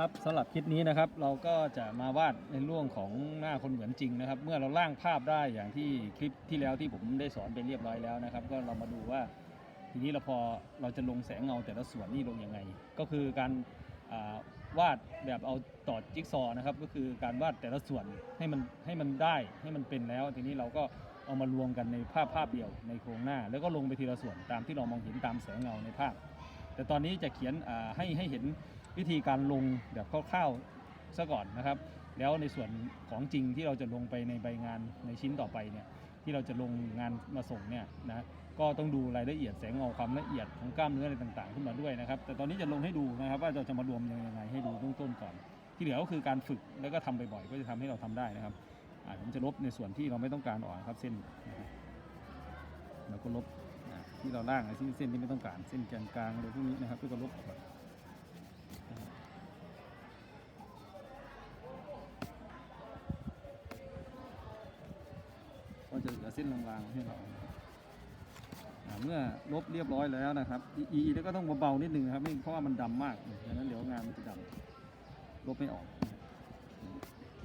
ครับสำหรับคลิปนี้นะครับเราก็จะมาวาดในเรื่องของหน้าคนเหมือนจริงนะครับ เมื่อเราร่างภาพได้อย่างที่คลิปที่แล้วที่ผมได้สอนไปเรียบร้อยแล้วนะครับ ก็เรามาดูว่าทีนี้เราพอเราจะลงแสงเงาแต่ละส่วนนี่ลงยังไง ก็คือการวาดแบบเอาต่อจิ๊กซอว์นะครับ ก็คือการวาดแต่ละส่วนให้มันให้มันได้ให้มันเป็นแล้ว ทีนี้เราก็เอามารวมกันในภาพภาพเดียวในโครงหน้า แล้วก็ลงไปทีละส่วนตามที่เรามองเห็นตามแสงเงาในภาพ แต่ตอนนี้จะเขียนให้ให้เห็นวิธีการลงแบบคร่าวๆซะก่อนนะครับ แล้วในส่วนของจริงที่เราจะลงไปในใบงานในชิ้นต่อไปเนี่ยที่เราจะลงงานมาส่งเนี่ยนะก็ต้องดูรายละเอียดแสงเงาความละเอียดของกล้ามเนื้ออะไรต่างๆ ขึ้นมาด้วยนะครับ แต่ตอนนี้จะลงให้ดูนะครับ ว่าเราจะมารวมยังไงให้ดูเบื้องต้นก่อน ที่เหลือก็คือการฝึกแล้วก็ทำบ่อยๆก็จะทำให้เราทำได้นะครับผมจะลบในส่วนที่เราไม่ต้องการออกครับเส้นแล้วก็ลบ ที่เราล่างไอ้เส้นที่ไม่ต้องการเส้นแกนกลางอะไรพวกนี้นะครับก็ลบออกนะครับก็จะเหลือเส้นลางๆให้เราเมื่อลบเรียบร้อยแล้วนะครับอีแล้วก็ต้องเบาๆนิดนึงครับไม่เพราะว่ามันดำมากดังนั้นเดี๋ยวงานมันจะดำลบไม่ออก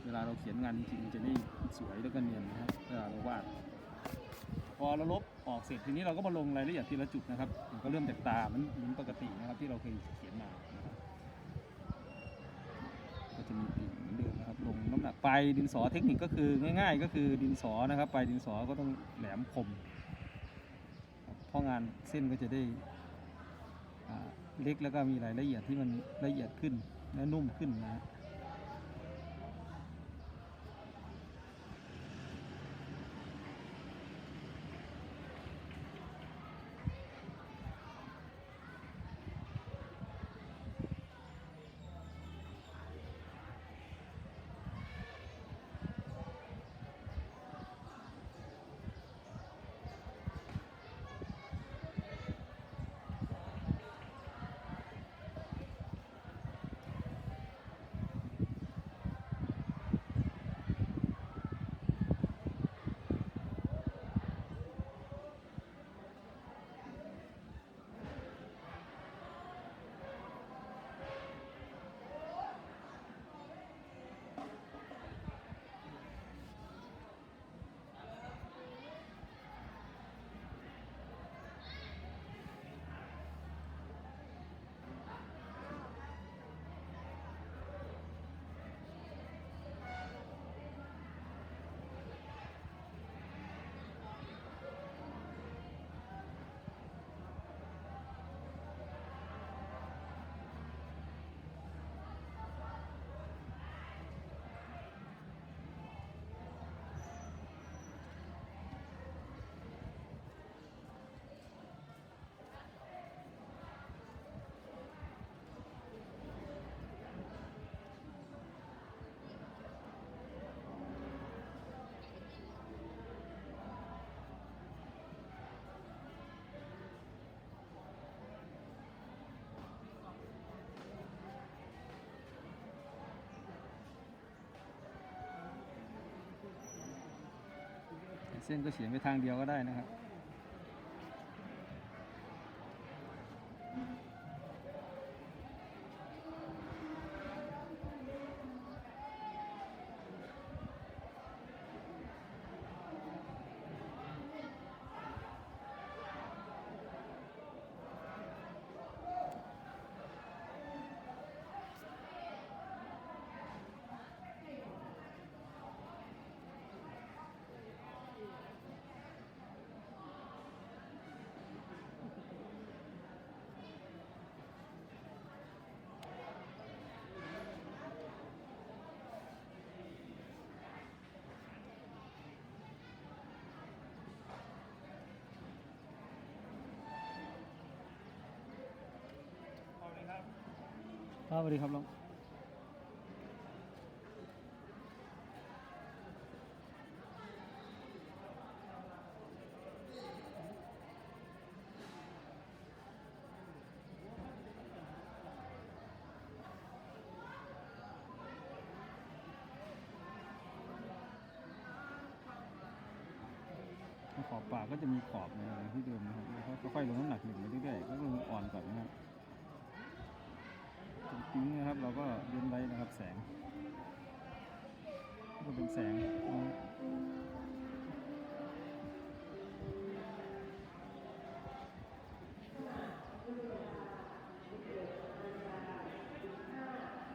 เวลาเราเขียนงานจริงๆจะได้สวยแล้วก็เนียนนะครับเวลาเราวาดพอเราลบ ออกเสร็จทีนี้เราก็มาลงรายละเอียดทีละจุดนะครับก็เริ่มจากตามันเหมือนปกตินะครับที่เราเคยเขียนมานะครับก็จะมีปีกเหมือนเดิมนะครับลงน้ำหนักปลายดินสอเทคนิคก็คือง่าย ๆ ก็คือดินสอนะครับปลายดินสอก็ต้องแหลมคมเพราะงานเส้นก็จะได้เล็กแล้วก็มีรายละเอียดที่มันละเอียดขึ้นและนุ่มขึ้นนะ เส้นก็เฉียงไปทางเดียวก็ได้นะครับครับ ครับสวัสดีครับลุงขอบปากก็จะมีขอบนะที่เดิมนะครับแล้วก็ค่อยๆลงน้ำหนักหนึ่งไปเรื่อยๆก็ลงอ่อนก่อนนะครับ ปิ้งนะครับ เราก็เว้นไว้นะค รับแสงก็เป็นแสง